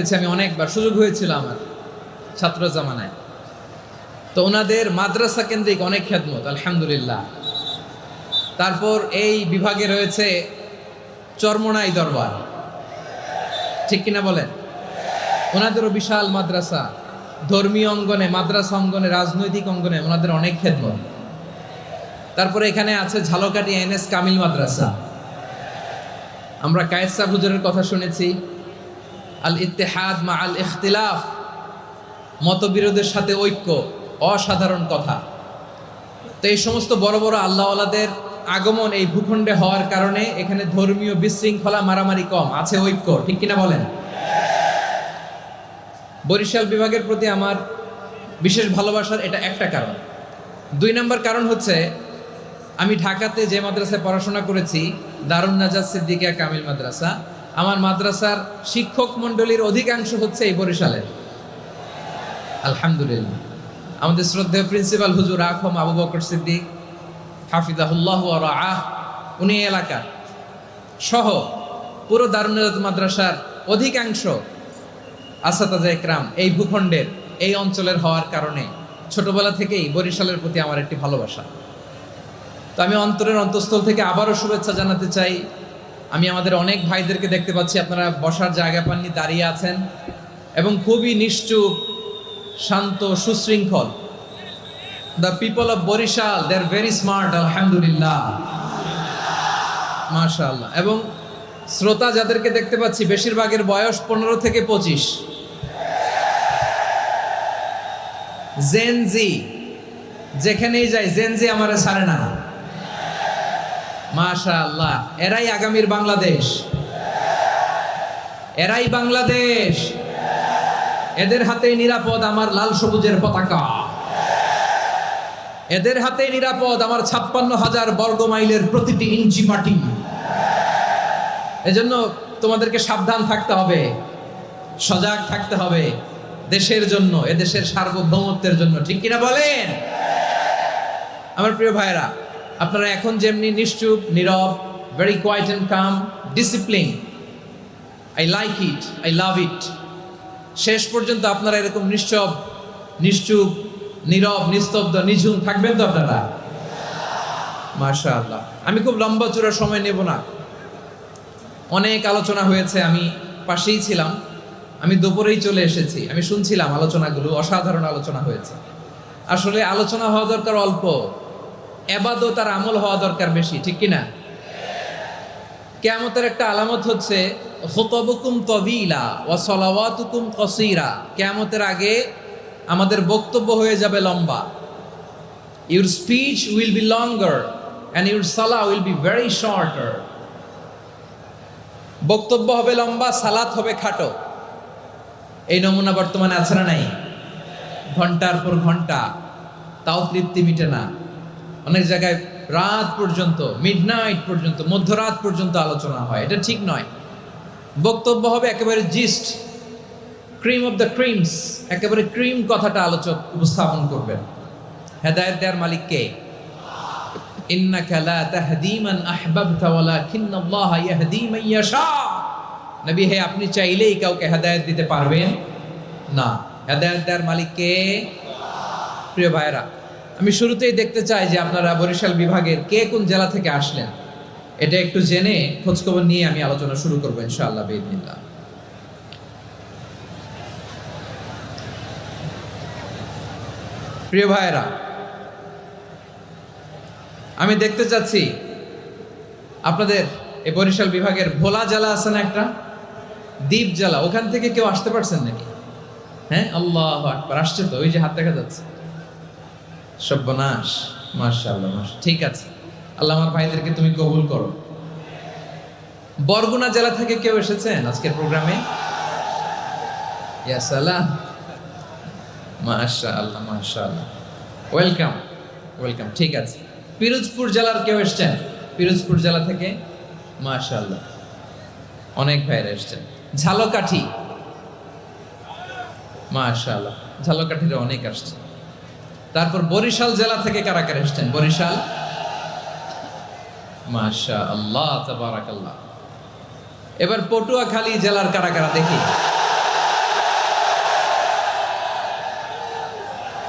করেছি, আমি অনেকবার, সুযোগ হয়েছিল আমার, ছাত্র জামানায়। তো ওনাদের মাদ্রাসা কেন্দ্রিক অনেক খেদমত, আলহামদুলিল্লাহ। তারপর এই বিভাগে রয়েছে চরমনাই দরবার। ঠিক কিনা বলেন? ওনাদেরও বিশাল মাদ্রাসা, ধর্মীয় অঙ্গনে, মাদ্রাসা অঙ্গনে, রাজনৈতিক অঙ্গনে ওনাদের অনেক খেদমত। তারপরে এখানে আছে ঝালকাটি এন এস কামিল মাদ্রাসা। আমরা কায়েসা হুজুরের কথা শুনেছি আল ইত্তেহাদ মা আল ইখতিলাফ। মতবিরোধের সাথে ঐক্য, অসাধারণ কথা। তো এই সমস্ত বড় বড় আল্লাহওয়ালাদের আগমন এই ভূখণ্ডে হওয়ার কারণে এখানে ধর্মীয় বিশৃঙ্খলা মারামারি কম, আছে ঐক্য, ঠিক কিনা বলেন? বরিশাল বিভাগের প্রতি আমার বিশেষ ভালোবাসার এটা একটা কারণ। দুই নম্বর কারণ হচ্ছে, আমি ঢাকাতে যে মাদ্রাসায় পড়াশোনা করেছি, দারুণ নাজাজ সিদ্দিকিয়া কামিল মাদ্রাসা আমার মাদ্রাসার শিক্ষক মণ্ডলীর অধিকাংশ হচ্ছে এই বরিশালের। আলহামদুলিল্লাহ। আমাদের শ্রদ্ধেয় প্রিন্সিপাল হুজুর আখম আবু বকর সিদ্দিক, হাফিজাহুল্লাহ আহ উনি এলাকা সহ পুরো নাজাত মাদ্রাসার অধিকাংশ আসাতাজা একরাম এই ভূখণ্ডের, এই অঞ্চলের হওয়ার কারণে ছোটবেলা থেকেই বরিশালের প্রতি আমার একটি ভালোবাসা। তো আমি অন্তরের অন্তঃস্থল থেকে আবারও শুভেচ্ছা জানাতে চাই আমি আমাদের অনেক ভাইদেরকে দেখতে পাচ্ছি, আপনারা বসার জায়গা পাননি, দাঁড়িয়ে আছেন। এবং খুবই নিশ্চুপ, শান্ত, সুশৃঙ্খল। The people of Barishal they are very smart আলহামদুলিল্লাহ। মাশাআল্লাহ। এবং শ্রোতা যাদেরকে দেখতে পাচ্ছি, বেশিরভাগের বয়স পনেরো থেকে পঁচিশ। জেনজি যেখানেই যাই জেনজি আমারে ছাড়ে না। মাশা আল্লাহ এরাই আগামীর বাংলাদেশ। এরাই বাংলাদেশ। এদের হাতেই নিরাপদ আমার লাল সবুজের পতাকা। এদের হাতে নিরাপদ আমার ছাপ্পান্ন হাজার বর্গ মাইলের প্রতিটি ইঞ্চি মাটি। এজন্য তোমাদেরকে সাবধান থাকতে হবে। সজাগ থাকতে হবে দেশের জন্য, এদেশের সার্বভৌমত্বের জন্য। ঠিক কিনা বলেন? আমার প্রিয় ভাইরা আপনারা এখন যেমনি নিশ্চুপ, নীরব very quiet and calm discipline I like it I love it শেষ পর্যন্ত আপনারা এরকম নিশ্চব, নিশ্চুপ, নীরব, নিস্তব্ধ, নিঝুম থাকবেন তো আপনারা? মাশা আল্লাহ আমি খুব লম্বা চূড়া সময় নেব না। অনেক আলোচনা হয়েছে, আমি পাশেই ছিলাম। আমি দুপুরেই চলে এসেছি। আমি শুনছিলাম আলোচনাগুলো, অসাধারণ আলোচনা হয়েছে। আসলে আলোচনা হওয়া দরকার অল্প। এবাদত আর আমল হওয়া দরকার বেশি, ঠিক কিনা? কেয়ামতের একটা আলামত হচ্ছে খুতবুকুম তবিলা ও সলাওয়াতুকুম কসিরা। কেয়ামতের আগে আমাদের বক্তব্য হয়ে যাবে লম্বা। Your speech will be longer and your সালা উইল বি ভেরি শর্টার বক্তব্য হবে লম্বা, সালাত হবে খাটো। এই নমুনা বর্তমানে আছে না নাই? ঘণ্টার পর ঘণ্টা তাও তৃপ্তি মিটে না। অনেক জায়গায় রাত পর্যন্ত মিডনাইট পর্যন্ত, মধ্যরাত পর্যন্ত আলোচনা হয়। এটা ঠিক নয়। বক্তব্য হবে একেবারে gist cream of the creams একেবারে ক্রিম কথাটা আলোচক উপস্থাপন করবেন। হেদায়ত দেয়ার মালিক কে? ইন্নাকা লা তাহদি মান আহবাবতা ওয়ালাকিন্নাল্লাহা ইয়াহদি মান ইয়াশা। নবী, হে, আপনি চাইলেই কাউকে হেদায়েত দিতে পারবেন না। হেদায়েত দেওয়ার মালিক কে? প্রিয় ভাইরা আমি শুরুতেই দেখতে চাই যে আপনারা বরিশাল বিভাগের কে কোন জেলা থেকে আসলেন। এটা একটু জেনে খোঁজখবর নিয়ে আমি আলোচনা শুরু করব ইনশাআল্লাহ বিদিনিল্লাহ প্রিয় ভাইরা আমি দেখতে চাচ্ছি আপনাদের এই বরিশাল বিভাগের ভোলা জেলা আছে না একটা? দ্বীপ জেলা, ওখান থেকে কেউ আসতে পারছেন নাকি? হ্যাঁ আল্লাহ আসছে তো, ওই যে হাত দেখা যাচ্ছে। সব্যনাশ মার্শাল্লাহ ঠিক আছে। আল্লাহ আমার ভাইদেরকে তুমি কবুল করো। বরগুনা জেলা থেকে কেউ এসেছেন আজকের প্রোগ্রামে? ইয়াসালাম মাশা আল্লাহ মাশা ওয়েলকাম ওয়েলকাম, ঠিক আছে। পিরোজপুর জেলার কেউ এসছেন? পিরোজপুর জেলা থেকে? মাশা অনেক ভাইরা এসছেন। ঝালকাঠি। মাশা আল্লাহ ঝালকাঠিরে অনেক আসছে। তারপর বরিশাল জেলা থেকে কারা কারা এসছেন? বরিশাল? মাশা আল্লাহ তাবারাকাল্লাহ। এবার পটুয়াখালী জেলার কারা কারা দেখি?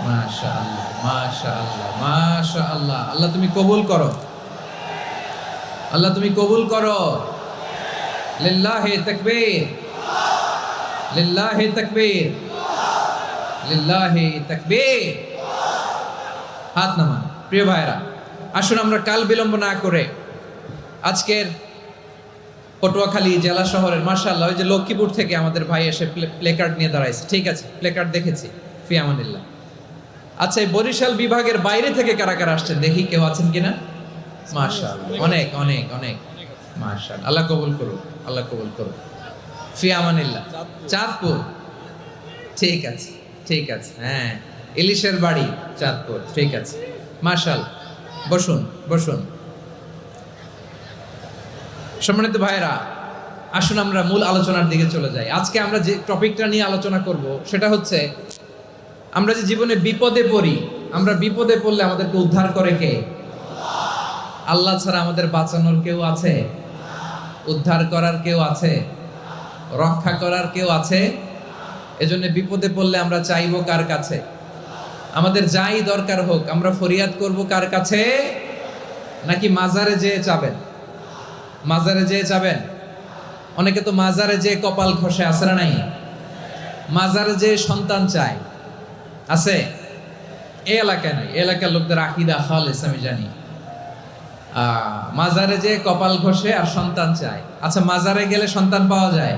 মাশা আল্লাহ মাশা আল্লাহ মাশা আল্লাহ তুমি কবুল করো। আল্লাহ তুমি কবুল করো। লিল্লাহে তাকবীর। লিল্লাহে তাকবীর। লিল্লাহে হাত নামান। প্রিয় ভাইরা আসুন আমরা কাল বিলম্ব না করে আজকের পটুয়াখালী জেলা শহরের মার্শাল্লাহ ওই যে লক্ষ্মীপুর থেকে আমাদের ভাই এসে প্লেকার্ড নিয়ে দাঁড়াইছে। ঠিক আছে, প্লেকার্ড দেখেছি, ফি আমানিল্লাহ। আচ্ছা এই বরিশাল বিভাগের বাইরে থেকে কারা কারা আসছেন? দেখি কেউ আছেন কিনা? মার্শাল অনেক অনেক অনেক। মার্শাল আল্লাহ কবুল করুন আল্লাহ কবুল করুন ফি আমানিল্লাহ। চাঁদপুর। ঠিক আছে ঠিক আছে হ্যাঁ। ইলিশের বাড়ি, চাঁদপুর, ঠিক আছে। মার্শাল বসুন বসুন। সম্মানিত ভাইরা আসুন আমরা মূল আলোচনার দিকে চলে যাই। আজকে আমরা যে টপিকটা নিয়ে আলোচনা করব, সেটা হচ্ছে, আমরা যে জীবনে বিপদে পড়ি, আমরা বিপদে পড়লে আমাদেরকে উদ্ধার করে কে? আল্লাহ ছাড়া আমাদের বাঁচানোর কেউ আছে? উদ্ধার করার কেউ আছে? রক্ষা করার কেউ আছে? এজন্য বিপদে পড়লে আমরা চাইব কার কাছে? আমাদের যাই দরকার হোক আমরা ফরিয়াদ করব কার কাছে? নাকি মাজারে যেয়ে চাবেন? মাজারে যেয়ে চাবেন? অনেকে তো মাজারে যেয়ে কপাল খসে আসে না নাই? মাজারে যেয়ে সন্তান চায়। আছে? এ এলাকায় নাই এলাকার লোকদের আকিদা খালেস আমি জানি। আহ, মাজারে যে কপাল ঘষে আর সন্তান চায়। আচ্ছা মাজারে গেলে সন্তান পাওয়া যায়?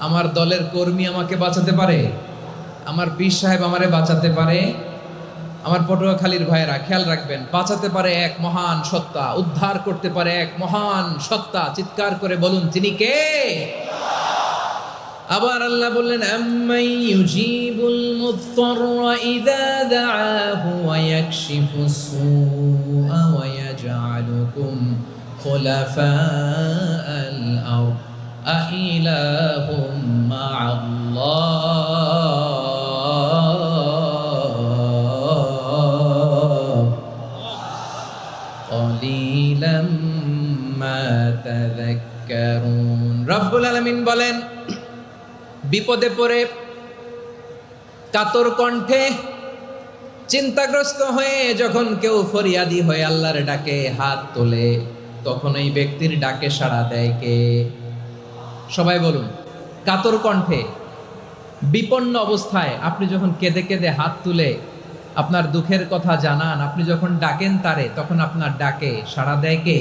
আমার দলের কর্মী আমাকে বাঁচাতে পারে? আমার পীর সাহেব আমারে বাঁচাতে পারে? আমার পটুয়াখালীর ভাইয়েরা খেয়াল রাখবেন, বাঁচাতে পারে এক মহান সত্তা, উদ্ধার করতে পারে এক মহান সত্তা। চিৎকার করে বলুন, তিনি কে? আবার আল্লাহ বললেন আম্মাই أإله مع الله قليلا ما تذكرون রব্বুল আলামিন বলেন বিপদে পড়ে কাতর কণ্ঠে চিন্তাগ্রস্ত হয়ে যখন কেউ ফরিয়াদি হয়ে আল্লাহর ডাকে হাত তোলে তখন এই ব্যক্তির ডাকে সাড়া দেয় কে সবাই বলুন, কাতর কণ্ঠে, বিপন্ন অবস্থায় আপনি যখন কেঁদে কেঁদে হাত তুলে আপনার দুঃখের কথা জানান, আপনি যখন ডাকেন তারে, তখন আপনার ডাকে সাড়া দেয় কে?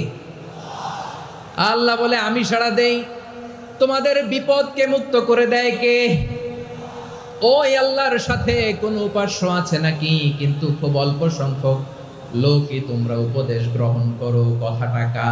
আল্লাহ বলে, আমি সাড়া দেই। তোমাদের বিপদকে মুক্ত করে দেয় কে? ওই আল্লাহর সাথে কোনো উপাস্য আছে নাকি? কিন্তু খুব অল্প সংখ্যক লোকই তোমরা উপদেশ গ্রহণ করো, কথাটা কা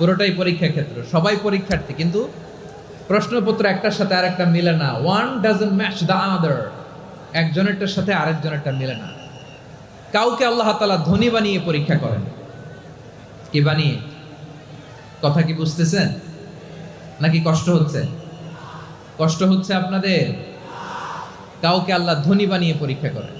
পুরোটাই পরীক্ষা ক্ষেত্র, সবাই পরীক্ষার্থী, কিন্তু প্রশ্নপত্র একটার সাথে আরেকটা মিলে না। One doesn't match the other একজনেরটার সাথে আরেকজনেরটা মিলে না। কাউকে আল্লাহ তাআলা ধনী বানিয়ে পরীক্ষা করেন। কি বানিয়ে? কথা কি বুঝতেছেন? নাকি কষ্ট হচ্ছে? কষ্ট হচ্ছে আপনাদের? কাউকে আল্লাহ ধনী বানিয়ে পরীক্ষা করেন।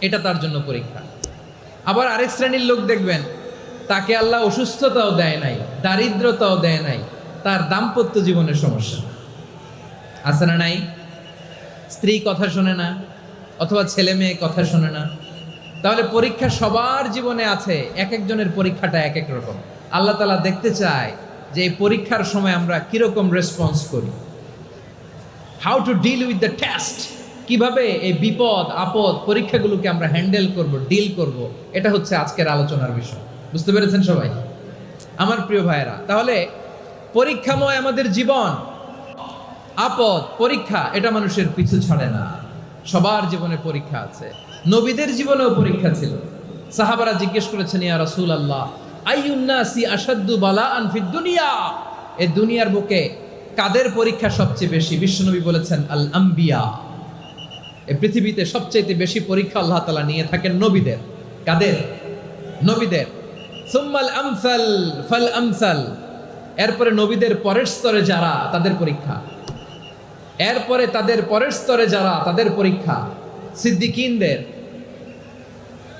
এটা তার জন্য পরীক্ষা। আবার আরেক শ্রেণির লোক দেখবেন, তাকে আল্লাহ অসুস্থতাও দেয় নাই, দারিদ্রতাও দেয় নাই, তার দাম্পত্য জীবনের সমস্যা। আছে না নাই? স্ত্রী কথা শোনে না, অথবা ছেলে মেয়ে কথা শোনে না। তাহলে পরীক্ষা সবার জীবনে আছে, এক একজনের পরীক্ষাটা এক এক রকম। আল্লাহ তালা দেখতে চায় যে এই পরীক্ষার সময় আমরা কীরকম রেসপন্স করি। How to deal with the test কীভাবে এই বিপদ, আপদ পরীক্ষাগুলোকে আমরা হ্যান্ডেল করব ডিল করব, এটা হচ্ছে আজকের আলোচনার বিষয়। বুঝতে পেরেছেন সবাই? আমার প্রিয় ভাইয়েরা, তাহলে পরীক্ষাময় আমাদের জীবন, আপদ, পরীক্ষা, এটা মানুষের পিছু ছাড়ে না। সবার জীবনে পরীক্ষা আছে। নবীদের জীবনেও পরীক্ষা ছিল। সাহাবারা জিজ্ঞেস করেছেন, ইয়া রাসূল আল্লাহ আইউন্নাসি আসাদ্দু বালা আনফিদ দুনিয়া? এই দুনিয়ার বুকে কাদের পরীক্ষা সবচেয়ে বেশি? বিশ্বনবী বলেছেন আল আম্বিয়া এই পৃথিবীতে সবচেয়ে বেশি পরীক্ষা আল্লাহ তালা নিয়ে থাকেন নবীদের। কাদের? নবীদের। সুম্মাল আমসাল ফাল আমসাল। এরপরে নবীদের পরের স্তরে যারা, তাদের পরীক্ষা। এরপরে তাদের পরের স্তরে যারা, তাদের পরীক্ষা। সিদ্দিকিনদের,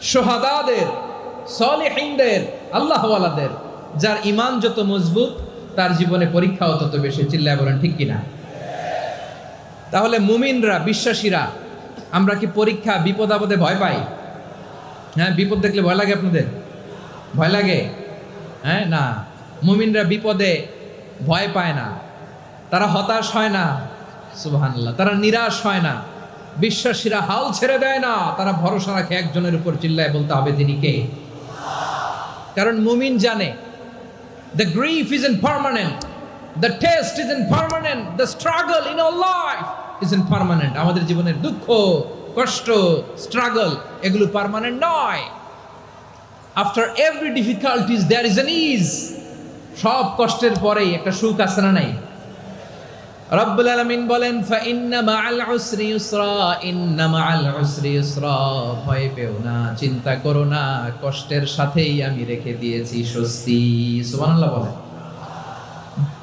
সোহাদাদের, সলেহিনদের, আল্লাহওয়ালাদের, যার ইমান যত মজবুত, তার জীবনে পরীক্ষাও তত বেশি। চিল্লায় বলেন, ঠিক কিনা? তাহলে মুমিনরা, বিশ্বাসীরা আমরা কি পরীক্ষা বিপদ আপদে ভয় পাই? হ্যাঁ বিপদ দেখলে ভয় লাগে আপনাদের? ভয় লাগে? হ্যাঁ না। মুমিনরা বিপদে ভয় পায় না। তারা হতাশ হয় না। সুবহানাল্লাহ। তারা নিরাশ হয় না। বিশ্বাসীরা হাল ছেড়ে দেয় না। তারা ভরসা রাখে একজনের উপর চিল্লায় বলতে হবে তিনি কে? কারণ মুমিন জানে the grief is impermanent the test is impermanent the struggle in our life is impermanent আমাদের জীবনের দুঃখ, কষ্ট স্ট্রাগল এগুলো পারমানেন্ট নয়। After every difficulties there is an ease সব কষ্টের পরেই একটা সুখ আছে না নাই? রব্বুল আলামিন বলেন ভয় পেও না, চিন্তা করো না, কষ্টের সাথেই আমি রেখে দিয়েছি স্বস্তি। সুবহানাল্লাহ বলেন।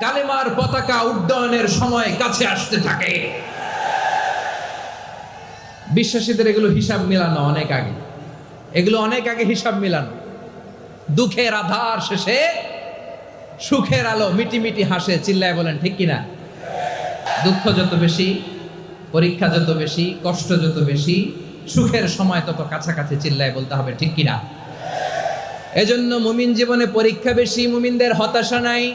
কালেমার পতাকা উড্ডয়নের সময় কাছে আসতে থাকে। বিশ্বাসীদের এগুলো হিসাব মেলানো অনেক আগে। এগুলো অনেক আগে হিসাব মেলানো। দুঃখের আধার শেষে সুখের আলো মিটি মিটি হাসে, চিল্লায় বলেন, ঠিক কিনা দুঃখ যত বেশি, পরীক্ষা যত বেশি, কষ্ট যত বেশি, সুখের সময় তত কাছাকাছি চিল্লায় বলতে হবে, ঠিক কিনা এজন্য মুমিন জীবনে পরীক্ষা বেশি, মুমিনদের হতাশা নাই।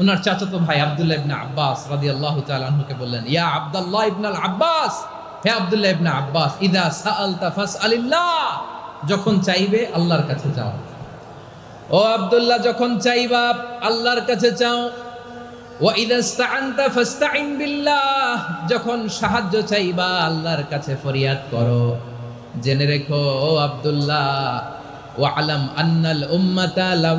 ওনার চাচাতো ভাই আব্দুল্লাহ ইবনে আব্বাস রাদিয়াল্লাহু তাআলা আনহুকে বললেন, ইয়া আব্দুল্লাহ ইবনে আল আব্বাস, হে আব্দুল্লাহ ইবনে আব্বাস, ইদা সাআলতা ফাসআলিল্লাহ, যখন চাইবে আল্লাহর কাছে যাও। ও আব্দুল্লাহ, যখন চাইবা আল্লাহর কাছে চাও যখন সাহায্য চাইবা আল্লাহর কাছে ফরিয়াদ করো। জেনে রেখো, ও আব্দুল্লাহ, ওয়ালাম আন্নাল উম্মাতা লাউ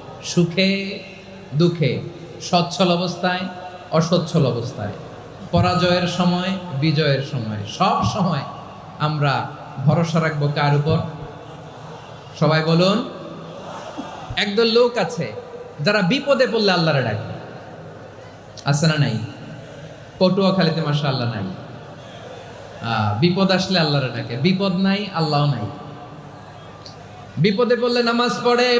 সুখে, দুঃখে, সচ্ছল অবস্থায়, অসচ্ছল অবস্থায়। পরাজয়ের সময়, বিজয়ের সময়, সব সময় আমরা ভরসা রাখব কার উপর? সবাই বলুন। একদল লোক আছে, যারা বিপদে পড়লে আল্লাহরে ডাকে। আছে না নাই? পটুয়াখালীতে মাসা আল্লাহ নাই বিপদ আসলে আল্লাহরে ডাকে। বিপদ নাই আল্লাহ নাই। বিপদে পড়লে নামাজ পড়ে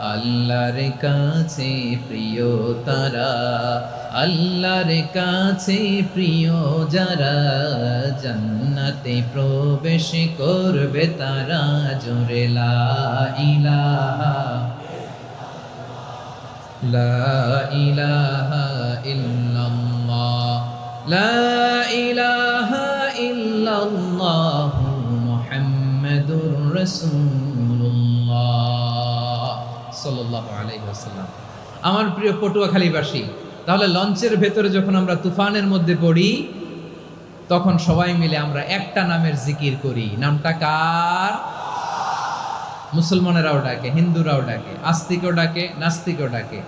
আল্লাহর কাছে প্রিয় তারা, আল্লাহর কাছে প্রিয় যারা, জান্নাতে প্রবেশ করবে তারা জোরে লা ইলাহা লা ইলাহা লা ইলাহা ওয়াসাল্লাম। আমার প্রিয় পটুয়াখালীবাসী, তাহলে লঞ্চের ভেতরে যখন আমরা তুফানের মধ্যে পড়ি, তখন সবাই মিলে আমরা একটা নামের জিকির করি। নামটা কার? মুসলমানেরাও ডাকে, হিন্দুরাও ডাকে, আস্তিকও ডাকে, নাস্তিকও ডাকে।